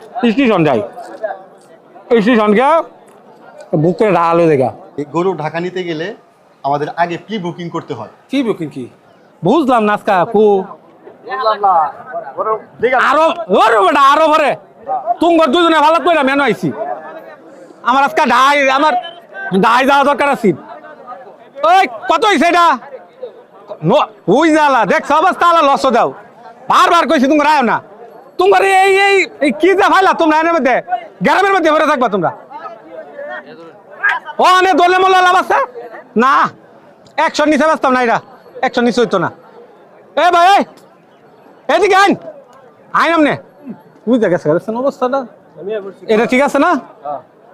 Station যাই। Station গিয়া বুকে ডাল হয়ে দেখা। এই গরু ঢাকা নিতে গেলে আমাদের আগে প্রি বুকিং করতে হয়? কি বুকিং কি? বুঝলাম না কু। আরও ওরে বেটা আরও ভরে তুঙ্গর দুজনে ভালো করে মেনু আইছি। আমার আজকে ঢাই আমার ঢাই যাওয়া দরকার আছে। ওই কত হইছে এটা? ন- ওই জালা দেখছ অবস্থা আলা লস দাও। বারবার কইছি তোমরা আয় না। তোমার এই এই কি যা ফাইলা তোমরা এনের মধ্যে? গ্রামের মধ্যে ভরে থাকবা তোমরা। ও অনেক দলে মলে লাভ আছে? না একশো নিচে বাঁচতাম না এটা একশো নিচে হইতো না। এ ভাই এদিকে আইন। আইন আমনে। বুঝতে গেছে দেখছেন অবস্থাটা? এটা ঠিক আছে না?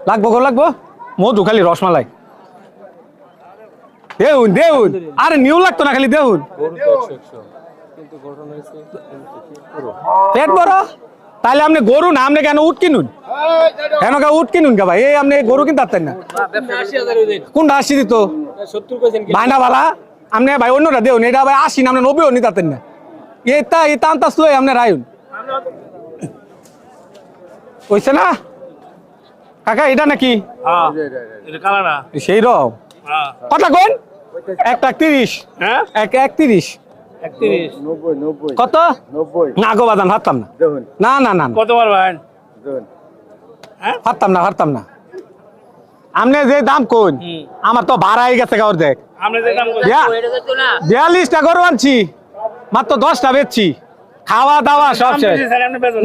লাগবো গো, লাগবো। মধু খালি রসমালাই। দেউন দেউন। আরে নিউ লাগতো না খালি দেউন। পেট বড় তাহলে আপনি গরু না আপনি কেন উঠ কিনুন? কেন কে উঠ কিনুন কে ভাই? এই আপনি গরু কিনতে পারতেন না। কোনটা আশি দিত? ভাইনা বালা আপনি ভাই অন্যটা দেউন এটা ভাই আশি না আপনি নব্বইও নিতে পারতেন না। এটা এটা আনতাস লই আপনি রায়ুন। হইছে না? কাকা এটা নাকি? সেই রকম হ্যাঁ। কত কোন একটা তিরিশ। হ্যাঁ? এক এক তিরিশ। একত্রিশ কত? না গো বাদাম হারতাম না। না না না কত হারতাম না হারতাম না। আমনে যে দাম কোন আমার তো ভাড়া হয়ে গেছে গাওর দেখ। বিয়াল্লিশটা গরু আনছি মাত্র দশটা বেচছি। খাওয়া দাওয়া সব শেষ।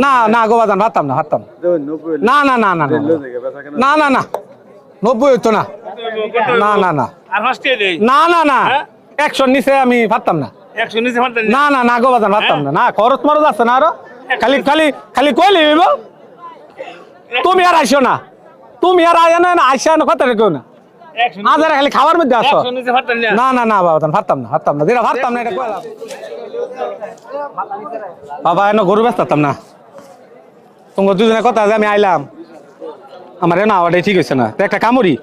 না না গোবাদান ভাতাম না হারতাম না। না না না না না না। নব্বই হইতো না। না না না। না না না। একশোর নিচে আমি ভাবতাম না। না না না গো বাজান পারতাম না। না খরচ মরচ আছে না আরও? খালি খালি খালি কইলি তুমি আর আইসো না। তুমি আর আইয়া না আইসা না কথা কেউ না। একশো খালি খাওয়ার মধ্যে আসো না না না বাবা পারতাম না পারতাম না। যেটা পারতাম না এটা কইলাম। বাবা এনে গরু ব্যস্তাম না। তোমার দুজনে কথা যে আমি আইলাম। আমার এনে আওয়াটাই ঠিক হয়েছে না। একটা কামড়ি।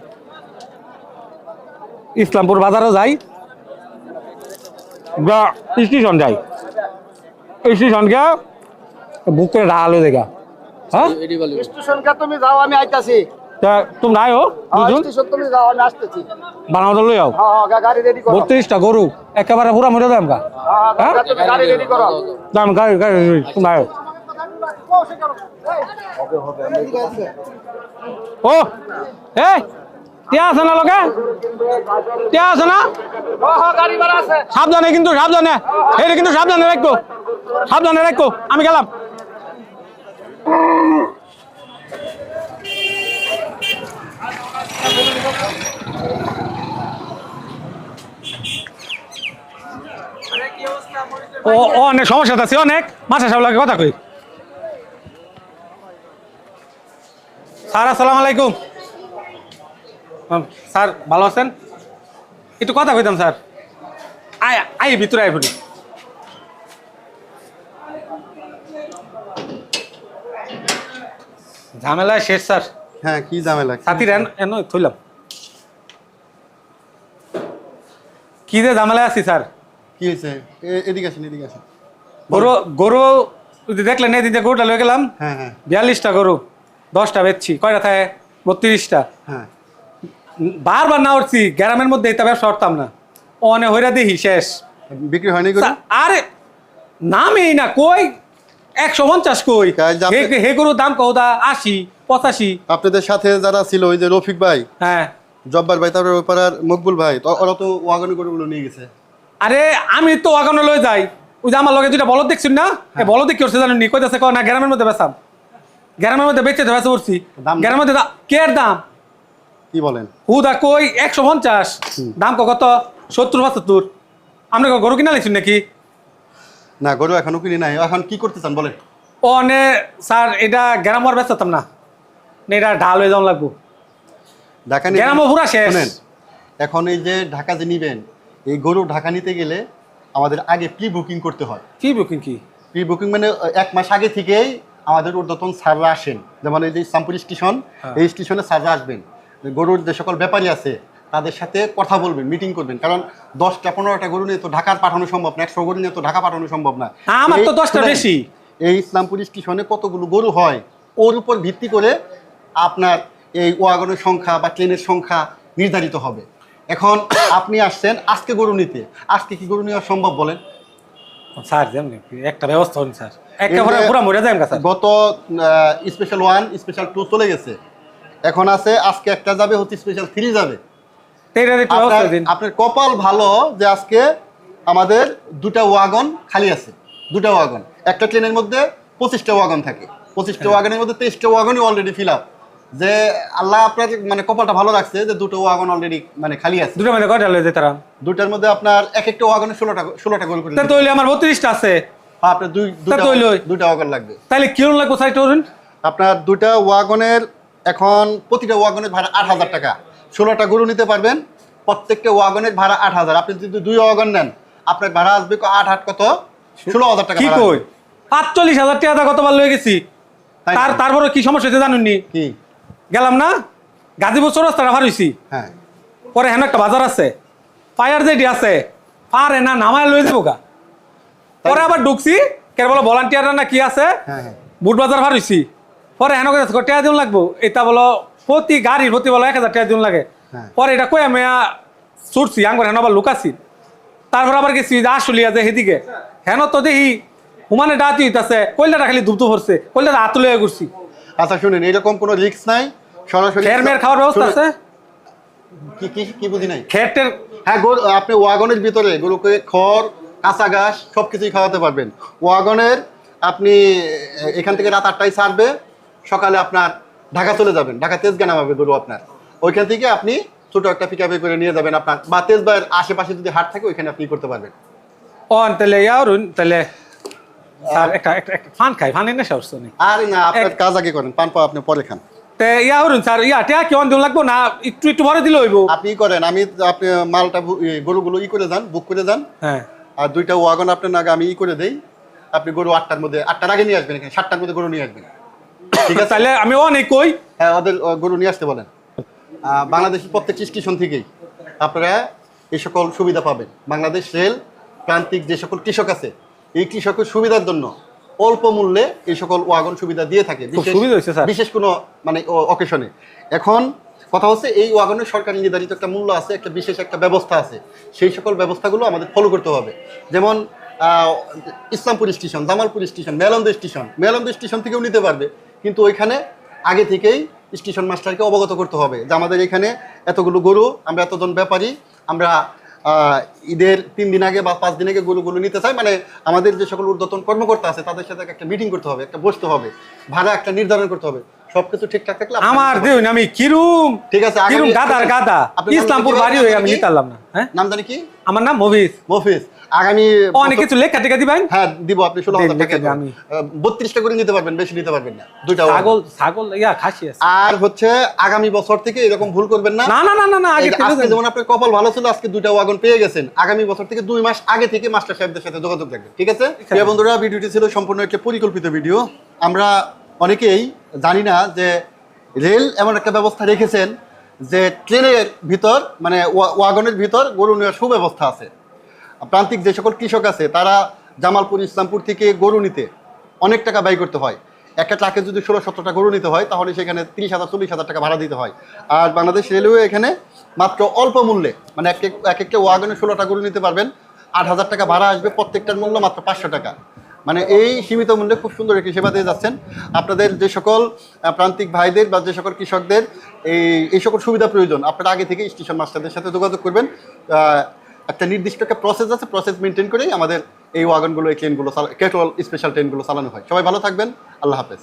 ইসলামপুর বাজারও যাই। বা স্টেশন যাই। স্টেশন গিয়া বুক করে ডাল হয়ে দেখা হ্যাঁ? স্টেশন তুমি যাও আমি আইতাছি। তুমি নাই হো দুজন? স্টেশন তুমি যাও আমি আসতেছি। বানাওটা লই আও হ্যাঁ হ্যাঁ, গাড়ি রেডি করো। বত্রিশটা গরু একেবারে পুরা মরে দাম গা। হ্যাঁ, হ্যাঁ? গা- তুমি গাড়ি রেডি করো। দাম গাড়ি গাড়ি তুমি আয় ও এ টিয়া আছে না লোকে? টিয়া আছে না? সাবধানে কিন্তু, সাবধানে। এই কিন্তু সাবধানে রাখব সাবধানে রাখব আমি গেলাম। অনেক সমস্যা আছে, অনেক। মাসা সাহেব লাগে কথা কই। স্যার, আসসালামু আলাইকুম। স্যার ভালো আছেন? একটু কথা কইতাম স্যার। আয় আয় ভিতরে আয় ফুটি ঝামেলা শেষ স্যার। হ্যাঁ কি ঝামেলা সাথীর এন এন থইলাম। কি যে ঝামেলা আছি স্যার? কি হয়েছে এদিকে আসেন এদিকে আসেন। গরু গরু দেখলেন এই দিকে গরুটা লয়ে গেলাম। হ্যাঁ হ্যাঁ। বিয়াল্লিশটা গরু দশটা বেচছি। কয়টা থাকে? বত্রিশটা। হ্যাঁ। বারবার না উঠছি গ্রামের মধ্যে এটা ব্যবসা করতাম না। অনে হইরা দেখি শেষ। বিক্রি হয়নি আরে নামেই না কই? একশো পঞ্চাশ কই? হে- গরুর দাম কৌদা আশি পঁচাশি। আপনাদের সাথে যারা ছিল ওই যে রফিক ভাই হ্যাঁ। জব্বার ভাই তারপরে ওই পাড়ার মকবুল ভাই ওরা তো ওয়াগনি গরুগুলো নিয়ে গেছে। আরে আমি তো আগানো লই যাই। ওই যে আমার লগে দুইটা বলদ দেখছুন না? বলদ দেখি করছে জানেন নি? কইতাছে কয় না গ্রামের মধ্যে বেচাম। গ্রামের মধ্যে বেচে উঠছি। দাম- গ্রামের মধ্যে কের দাম? কি বলেন? হুদা কই? একশো পঞ্চাশ। দাম কত? সত্তর পঁচাত্তর। আপনি গরু কিনা লাইছেন নাকি? না গরু এখনও কিনি নাই। এখন কি করতে চান বলেন? ও নে স্যার এটা গ্রাম আর বেচতাম না। এটা ঢাল হয়ে যাওয়া লাগবো। ঢাকা গ্রামও পুরা শেষ। এখন এই যে ঢাকা যে নিবেন এই গরু ঢাকা নিতে গেলে আমাদের আগে প্রি বুকিং করতে হয়। প্রি বুকিং কি? প্রি বুকিং মানে এক মাস আগে থেকেই আমাদের ঊর্ধ্বতন স্যাররা আসেন। যেমন এই যে ইসলামপুর স্টেশন হ্যাঁ। এই স্টেশনে স্যাররা আসবেন। গরুর যে সকল ব্যাপারী আছে তাদের সাথে কথা বলবেন মিটিং করবেন। কারণ দশটা পনেরোটা গরু নিয়ে তো ঢাকার পাঠানো সম্ভব না একশো গরু নিয়ে তো ঢাকা পাঠানো সম্ভব না। আমার তো দশটা বেশি। এই ইসলামপুর স্টেশনে কতগুলো গরু হয় ওর উপর ভিত্তি করে আপনার এই ওয়াগনের সংখ্যা বা ট্রেনের সংখ্যা নির্ধারিত হবে। এখন আপনি আসছেন আজকে গরু নিতে। আজকে কি গরু নেওয়া সম্ভব বলেন? স্যার একটা ব্যবস্থা হন স্যার। পুরা মরে যায় স্যার। গত স্পেশাল ওয়ান স্পেশাল টু চলে গেছে। এখন আছে আজকে একটা যাবে হচ্ছে স্পেশাল থ্রি যাবে। আপনার কপাল ভালো যে আজকে আমাদের দুটা ওয়াগন খালি আছে। দুটা ওয়াগন একটা ট্রেনের মধ্যে পঁচিশটা ওয়াগন থাকে। পঁচিশটা ওয়াগনের মধ্যে তেইশটা ওয়াগনই অলরেডি ফিল আপ যে আল্লাহ আপনার মানে কপালটা ভালো রাখছে যে দুটো ওয়াগন অলরেডি মানে খালি আছে। দুটো মানে কয়টা লয়ে তারা? দুটার মধ্যে আপনার এক একটা ওয়াগনে ষোলোটা ষোলোটা গোল করে তা তো হইলে আমার বত্রিশটা আছে। হ্যাঁ, আপনার দুই দুটা দুটা ওয়াগন লাগবে। তাহলে কিরম লাগবো? একটু আপনার দুটা ওয়াগনের এখন প্রতিটা ওয়াগনের ভাড়া আট হাজার টাকা। ষোলোটা গরু নিতে পারবেন প্রত্যেকটা ওয়াগনের ভাড়া আট হাজার। আপনি যদি দুই ওয়াগন নেন আপনার ভাড়া আসবে আট আট কত? ষোলো হাজার টাকা কই। আটচল্লিশ হাজার টাকা গতবার লয়ে গেছি। তার তারপরে কি সমস্যা হয়েছে জানুননি? কি? গেলাম না? গাজীপুর চৌরাস্তাটা ভার হয়েছি হ্যাঁ। পরে হেন একটা বাজার আছে। ফায়ার জেডি আছে পারে না নামায় লয়ে যাব গা। পরে আবার ঢুকছি কে বলো ভলান্টিয়ার না কি আছে হ্যাঁ হ্যাঁ। বুট বাজার ভার হইছি। পরে হেন করে টাকা দিন লাগবো? এটা বলো প্রতি গাড়ির প্রতি বলো এক হাজার টাকা দিন লাগে। হ্যাঁ। পরে এটা কই আমি ছুটছি আঙ্গর হেন আবার লুকাছি তারপর আবার গেছি আসলিয়া যে সেদিকে হেন তো দেখি হুমানে ডাতি হইতাছে কইলাটা খালি ধুপধু ভরছে কইলাটা হাত লয়ে ঘুরছি। আচ্ছা শুনেন এরকম কোনো রিস্ক নাই? সরাসরি মেয়ের খাওয়ার ব্যবস্থা আছে? কি কি কি বুঝি নাই? খেটের হ্যাঁ আপনি ওয়াগনের ভিতরে গরুকে খড় কাঁচা ঘাস সব কিছুই খাওয়াতে পারবেন। ওয়াগনের আপনি এখান থেকে রাত আটটায় ছাড়বে সকালে আপনার ঢাকা চলে যাবেন ঢাকা তেজগা নামাবে গরু আপনার। ওইখান থেকে আপনি ছোট একটা পিক করে নিয়ে যাবেন আপনার বা তেজবাইয়ের আশেপাশে যদি হাট থাকে ওইখানে আপনি করতে পারবেন। অন তাহলে ইয়ারুন তাহলে স্যার একটা একটা একটা ফান খাই ফান এনে সাহস নেই আর না আপনার কাজ আগে করেন পান পাওয়া আপনি পরে খান। তে ইয়া হরুন স্যার ইয়া টিয়া কি অন লাগবো না? একটু একটু ভরে দিলে হইব। আপনি করেন আমি আপনি মালটা ই, গরুগুলো ই করে যান বুক করে যান। হ্যাঁ। আর দুইটা ওয়াগন আপনার নাগে আমি ই করে দেই। আপনি গরু আটটার মধ্যে আটটার আগে নিয়ে আসবেন এখানে সাতটার মধ্যে গরু নিয়ে আসবেন। ঠিক আছে তাহলে আমি অনেক কই। হ্যাঁ ওদের গরু নিয়ে আসতে বলেন। বাংলাদেশের প্রত্যেকটি স্টেশন থেকেই আপনারা এই সকল সুবিধা পাবেন। বাংলাদেশ রেল প্রান্তিক যে সকল কৃষক আছে এই কৃষকের সুবিধার জন্য অল্প মূল্যে এই সকল ওয়াগন সুবিধা দিয়ে থাকে। বিশেষ- কোনো মানে অকেশনে এখন কথা হচ্ছে এই ওয়াগনের সরকার নির্ধারিত একটা মূল্য আছে একটা বিশেষ একটা ব্যবস্থা আছে। সেই সকল ব্যবস্থাগুলো আমাদের ফলো করতে হবে। যেমন আহ, Islampur station Jamalpur station Melandah station Melandah station থেকেও নিতে পারবে। কিন্তু ওইখানে আগে থেকেই স্টেশন মাস্টারকে অবগত করতে হবে যে আমাদের এখানে এতগুলো গরু, আমরা এতজন ব্যাপারী, আমরা ঈদের তিন দিন আগে বা পাঁচ দিন আগে গরুগুলো নিতে চাই। মানে আমাদের যে সকল ঊর্ধ্বতন কর্মকর্তা আছে, তাদের সাথে একটা মিটিং করতে হবে, একটা বসতে হবে, ভাড়া একটা নির্ধারণ করতে হবে। সবকিছু ঠিকঠাক থাকলে আমার আমি কিরুম ঠিক আছে, কিরুম গাদার গাদা। ইসলামপুর বাড়ি হয়ে আমি নাম কি? নিতে পারলাম না হ্যাঁ? নাম জানি কি? আমার নাম মফিজ। আগামী অনেক কিছু লেখা টেখা দিবেন? হ্যাঁ দিব আপনি ষোলো হাজার টাকা আমি- বত্রিশটা করে নিতে পারবেন বেশি নিতে পারবেন না। দুইটা ছাগল ছাগল ইয়া খাসি আছে। আর হচ্ছে আগামী বছর থেকে এরকম ভুল করবেন না। না না না না আগে আজকে যেমন আপনার কপাল ভালো ছিল আজকে দুইটা ওয়াগন পেয়ে গেছেন। আগামী বছর থেকে দুই মাস আগে থেকে মাস্টার সাহেবদের সাথে যোগাযোগ রাখবেন ঠিক আছে? বন্ধুরা ভিডিওটি ছিল সম্পূর্ণ একটা পরিকল্পিত ভিডিও। আমরা অনেকেই জানি না যে রেল এমন একটা ব্যবস্থা রেখেছেন যে ট্রেনের ভিতর মানে ওয়া- ওয়াগনের ভিতর গরু নেওয়ার সুব্যবস্থা আছে। প্রান্তিক যে সকল কৃষক আছে, তারা জামালপুর, ইসলামপুর থেকে গরু নিতে অনেক টাকা ব্যয় করতে হয়। একটা ট্রাকে যদি ষোলো সতেরোটা গরু নিতে হয়, তাহলে সেখানে তিরিশ হাজার, চল্লিশ হাজার টাকা ভাড়া দিতে হয়। আর বাংলাদেশ রেলওয়ে এখানে মাত্র অল্প মূল্যে মানে এক একটা ওয়াগনে ষোলোটা গরু নিতে পারবেন। আট হাজার টাকা ভাড়া আসবে, প্রত্যেকটার মূল্য মাত্র পাঁচশো টাকা। মানে এই সীমিত মূল্যে খুব সুন্দর একটি সেবা দিয়ে যাচ্ছেন। আপনাদের যে সকল প্রান্তিক ভাইদের বা যে সকল কৃষকদের এই এই সকল সুবিধা প্রয়োজন, আপনারা আগে থেকে স্টেশন মাস্টারদের সাথে যোগাযোগ করবেন। একটা নির্দিষ্ট একটা প্রসেস আছে প্রসেস মেনটেন করেই আমাদের এই ওয়াগনগুলো, এই ট্রেনগুলো কেটল স্পেশাল ট্রেনগুলো চালানো হয়। সবাই ভালো থাকবেন, আল্লাহ হাফেজ।